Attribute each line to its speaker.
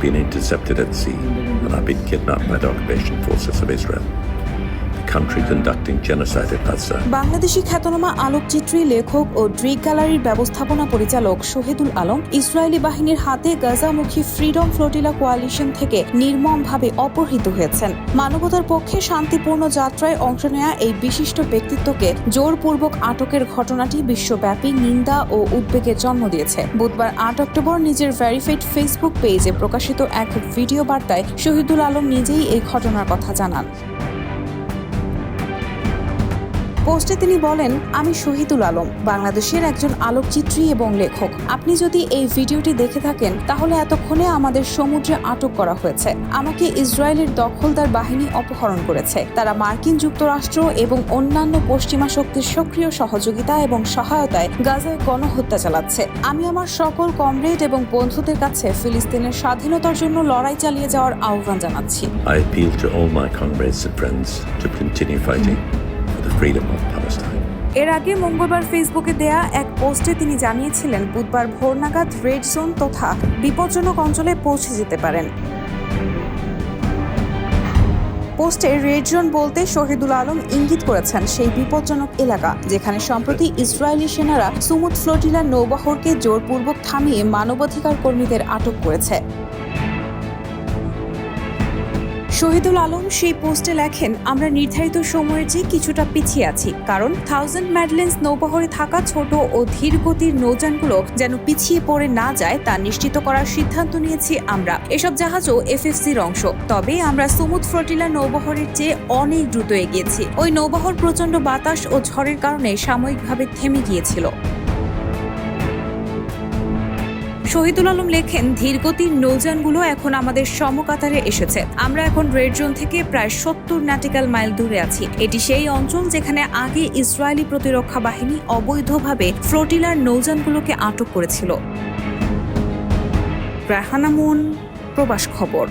Speaker 1: Been intercepted at sea and I've been kidnapped by the occupation forces of Israel. Country conducting genocide at Gaza.
Speaker 2: Bangladeshi খ্যাতনামা আলোকচিত্রী, লেখক ও ড্রিক গ্যালারির ব্যবস্থাপনা পরিচালক Shahidul Alam, Israeli বাহিনীর হাতে গাজামুখী ফ্রিডম ফ্লোটিলা কোয়ালিশন থেকে নির্মমভাবে অপহৃত হয়েছেন। মানবতার পক্ষে শান্তিপূর্ণ যাত্রায় অংশ নেওয়া এই বিশিষ্ট ব্যক্তিত্বকে জোরপূর্বক আটকের ঘটনাটি বিশ্বব্যাপী নিন্দা ও উদ্বেগের জন্ম দিয়েছে। বুধবার আট অক্টোবর নিজের ভেরিফাইড ফেসবুক পেজে প্রকাশিত এক ভিডিও বার্তায় শহীদুল আলম নিজেই এই ঘটনার কথা জানান। পোস্টে তিনি বলেন, আমি শহীদুল আলম, বাংলাদেশের একজন আলোকচিত্রী এবং লেখক। আপনি যদি এই ভিডিওটি দেখে থাকেন, তাহলে এতক্ষণে আমাদের সমুদ্রে আটক করা হয়েছে। আমাকে ইসরায়েলের দখলদার বাহিনী অপহরণ করেছে। তারা মার্কিন যুক্তরাষ্ট্র এবং অন্যান্য পশ্চিমা শক্তির সক্রিয় সহযোগিতা এবং সহায়তায় গাজায় গণহত্যা চালাচ্ছে। আমি আমার সকল কমরেড এবং বন্ধুদের কাছে ফিলিস্তিনের স্বাধীনতার জন্য লড়াই চালিয়ে যাওয়ার আহ্বান জানাচ্ছি।
Speaker 1: I appeal to all my comrades and friends to continue fighting. The freedom of Palestine.
Speaker 2: এর আগে মঙ্গলবার ফেসবুকে দেয়া এক পোস্টে তিনি জানিয়েছিলেন, বুধবার ভোর নাগাদ রেড জোন তথা বিপজ্জনক অঞ্চলে পৌঁছে যেতে পারেন পোস্টে রেড জোন বলতে শহীদুল আলম ইঙ্গিত করেছেন সেই বিপজ্জনক এলাকা, যেখানে সম্প্রতি ইসরায়েলি সেনারা সুমুদ ফ্লোটিলা নৌবহরকে জোরপূর্বক থামিয়ে মানবাধিকার কর্মীদের আটক করেছে শহীদুল আলম সেই পোস্টে লেখেন, আমরা নির্ধারিত সময়ের চেয়ে কিছুটা পিছিয়ে আছি, কারণ থাউজেন্ড ম্যাডলেন্স নৌবহরে থাকা ছোট ও ধীর গতির নৌযানগুলো যেন পিছিয়ে পড়ে না যায় তা নিশ্চিত করার সিদ্ধান্ত নিয়েছি আমরা। এসব জাহাজও এফএফসির অংশ। তবে আমরা সমুদ ফ্লোটিলা নৌবহরের চেয়ে অনেক দ্রুত এগিয়েছি। ওই নৌবহর প্রচণ্ড বাতাস ও ঝড়ের কারণে সাময়িকভাবে থেমে গিয়েছিল। শহীদুল আলম লেখেন, ধীরগতির নৌযানগুলো এখন আমাদের সমকাতারে এসেছে। আমরা এখন রেড জোন থেকে প্রায় সত্তর ন্যাটিক্যাল মাইল দূরে আছি। এটি সেই অঞ্চল যেখানে আগে ইসরায়েলি প্রতিরক্ষা বাহিনী অবৈধভাবে ফ্লোটিলার নৌযানগুলোকে আটক করেছিল। রাহানামুন প্রবাস খবর।